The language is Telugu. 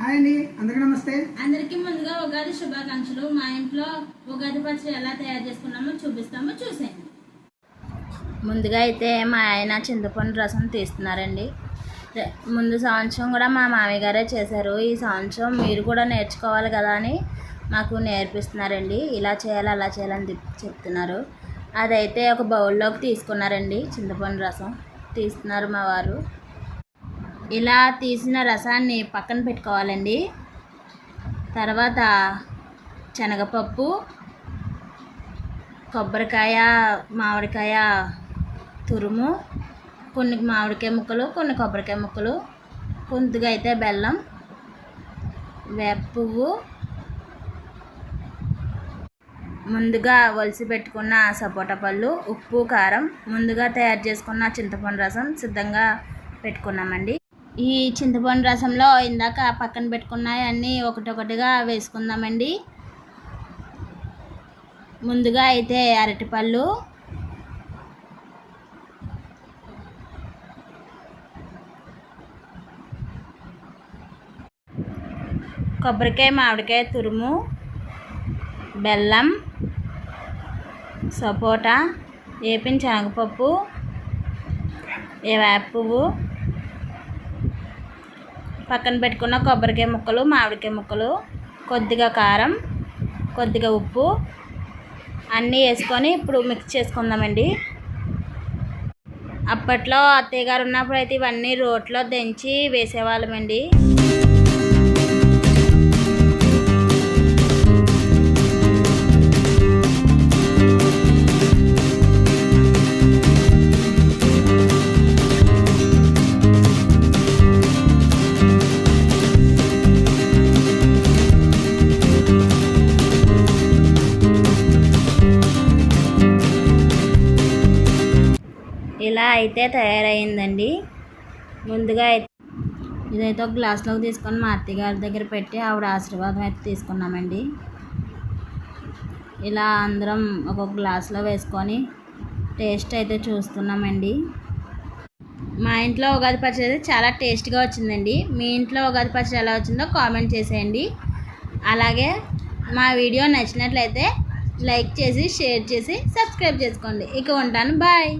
హాయ్ అండి అందరికీ నమస్తే. అందరికీ ముందుగా ఉగాది శుభాకాంక్షలు. మా ఇంట్లో ఉగాది పచ్చడి ఎలా తయారు చేసుకున్నామో చూపిస్తామో చూసేయండి. ముందుగా అయితే మా ఆయన చింతపండు రసం తీస్తున్నారండి. ముందు సంవత్సరం కూడా మా మామయ్య గారే చేశారు. ఈ సంవత్సరం మీరు కూడా నేర్చుకోవాలి కదా అని మాకు నేర్పిస్తున్నారండి. ఇలా చేయాలి అలా చేయాలని చెప్తున్నారు. అదైతే ఒక బౌల్లోకి తీసుకున్నారండి చింతపండు రసం. తీస్తున్నారు మా వారు. ఇలా తీసిన రసాన్ని పక్కన పెట్టుకోవాలండి. తర్వాత శనగపప్పు కొబ్బరికాయ మామిడికాయ తురుము కొన్ని మామిడికాయ ముక్కలు కొన్ని కొబ్బరికాయ ముక్కలు కొంతగా అయితే బెల్లం వేప పువ్వు ముందుగా ఒలిసి పెట్టుకున్న సపోటా పళ్ళు ఉప్పు కారం ముందుగా తయారు చేసుకున్న చింతపండు రసం సిద్ధంగా పెట్టుకున్నామండి. ఈ చింతపండు రసంలో ఇందాక పక్కన పెట్టుకున్నవన్నీ ఒకటొకటిగా వేసుకుందామండి. ముందుగా అయితే అరటిపళ్ళు. కొబ్బరికాయ మామిడికాయ తురుము బెల్లం సపోటా వేపిన శనగపప్పు ఏ వేప పువ్వు. పక్కన పెట్టుకున్న కొబ్బరికాయ ముక్కలు మామిడికాయ ముక్కలు కొద్దిగా కారం కొద్దిగా ఉప్పు అన్నీ వేసుకొని ఇప్పుడు మిక్స్ చేసుకుందామండి. అప్పట్లో అత్తయ్య గారు ఉన్నప్పుడు అయితే ఇవన్నీ రోట్లో దంచి వేసేవాళ్ళమండి. ఇలా అయితే తయారైందండి. ముందుగా అయితే ఇదైతే ఒక గ్లాస్లోకి తీసుకొని మా అత్తయ్య గారి దగ్గర పెట్టి ఆవిడ ఆశీర్వాదం అయితే తీసుకున్నామండి. ఇలా అందరం ఒక్కొక్క గ్లాస్లో వేసుకొని టేస్ట్ అయితే చూస్తున్నామండి. మా ఇంట్లో ఉగాది పచ్చడి చాలా టేస్ట్గా వచ్చిందండి. మీ ఇంట్లో ఉగాది పచ్చడి ఎలా వచ్చిందో కామెంట్ చేసేయండి. అలాగే మా వీడియో నచ్చినట్లయితే లైక్ చేసి షేర్ చేసి సబ్స్క్రైబ్ చేసుకోండి. ఇక ఉంటాను. బాయ్.